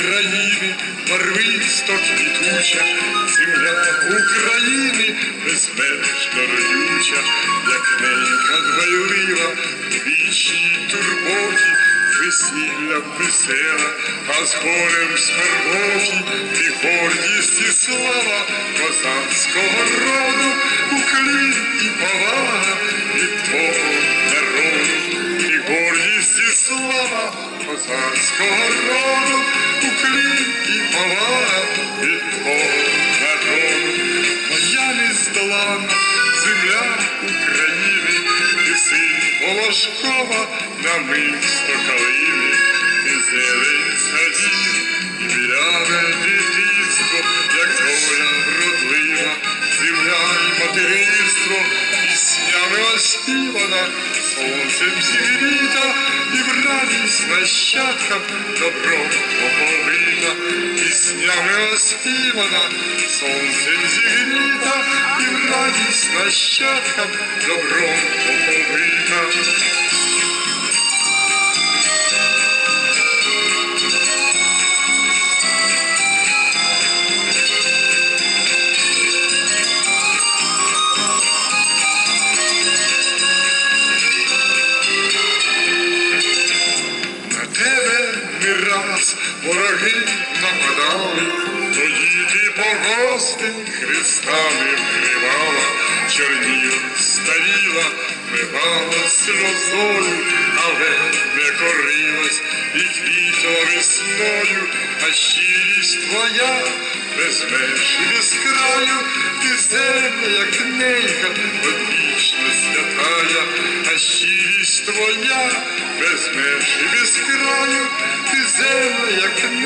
України, барвисто квітуча, земля України безмежно родюча, як ненька дбайлива, в вічній турботі, весілля весела, а з горем скорботі, ти гордість і слава козацького роду, уклін і повага від твого народу, ти гордість і слава козацького роду, Волошкова на мисто калини, і зелень садів, і біляве дитинство, як доля вродлива, земля і материнство, піснями оспівана, сонцем зігріта, і радість нащадкам добром оповита, піснями оспівана, сонцем зігріта, і радість нащадкам добром оповита. Вороги нападали, тоді ти погостин хрестами вкривала, чорніла, старіла, мивала сльозою, але не корилась і квітла весною, а щирість твоя без меж і без краю, ти земля, як ненька, одвічно святая, а щирість твоя без меж і без краю, ти земля, як святая.